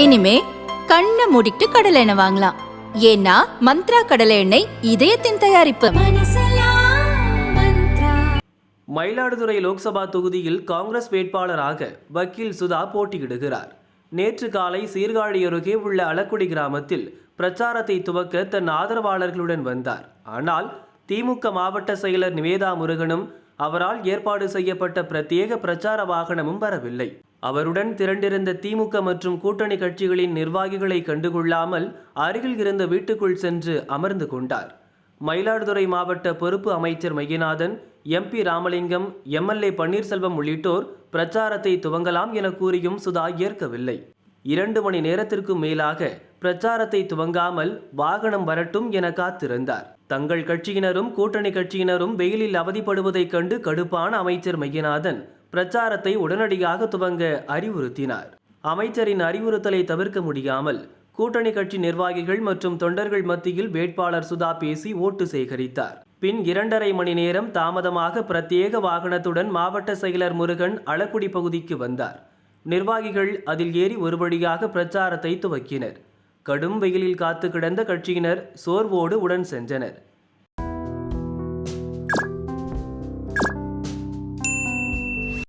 இனிமே கண்ணை மூடிட்டு கடலை எண்ணெய் வாங்கலாம். ஏன்னா மந்த்ரா கடலை எண்ணெய் இதயத்தின் தயாரிப்பு. மயிலாடுதுறை லோக்சபா தொகுதியில் காங்கிரஸ் வேட்பாளராக வக்கீல் சுதா போட்டியிடுகிறார். நேற்று காலை சீர்காழி அருகே உள்ள அளக்குடி கிராமத்தில் பிரச்சாரத்தை துவக்க தன் ஆதரவாளர்களுடன் வந்தார். ஆனால் திமுக மாவட்ட செயலர் நிவேதா முருகனும் அவரால் ஏற்பாடு செய்யப்பட்ட பிரத்யேக பிரச்சார வாகனமும் வரவில்லை. அவருடன் திரண்டிருந்த திமுக மற்றும் கூட்டணி கட்சிகளின் நிர்வாகிகளை கண்டுகொள்ளாமல் அருகில் இருந்த வீட்டுக்குள் சென்று அமர்ந்து கொண்டார். மயிலாடுதுறை மாவட்ட பொறுப்பு அமைச்சர் மையநாதன் எம்பி ராமலிங்கம் எம்எல்ஏ பன்னீர்செல்வம் உள்ளிட்டோர் பிரச்சாரத்தை துவங்கலாம் என கூறியும் சுதா ஏற்கவில்லை. இரண்டு மணி நேரத்திற்கு மேலாக பிரச்சாரத்தை துவங்காமல் வாகனம் வரட்டும் என காத்திருந்தார். தங்கள் கட்சியினரும் கூட்டணி கட்சியினரும் வெயிலில் அவதிப்படுவதைக் கண்டு கடுப்பான அமைச்சர் மையநாதன் பிரச்சாரத்தை உடனடியாக துவங்க அறிவுறுத்தினார். அமைச்சரின் அறிவுறுத்தலை தவிர்க்க முடியாமல் கூட்டணி கட்சி நிர்வாகிகள் மற்றும் தொண்டர்கள் மத்தியில் வேட்பாளர் சுதா பேசி ஓட்டு சேகரித்தார். பின் இரண்டரை மணி நேரம் தாமதமாக பிரத்யேக வாகனத்துடன் மாவட்ட செயலர் முருகன் அளக்குடி பகுதிக்கு வந்தார். நிர்வாகிகள் அதில் ஏறி ஒரு வழியாக பிரச்சாரத்தை துவக்கினர். கடும் வெயிலில் காத்து கிடந்த கட்சியினர் சோர்வோடு உடன் சென்றனர்.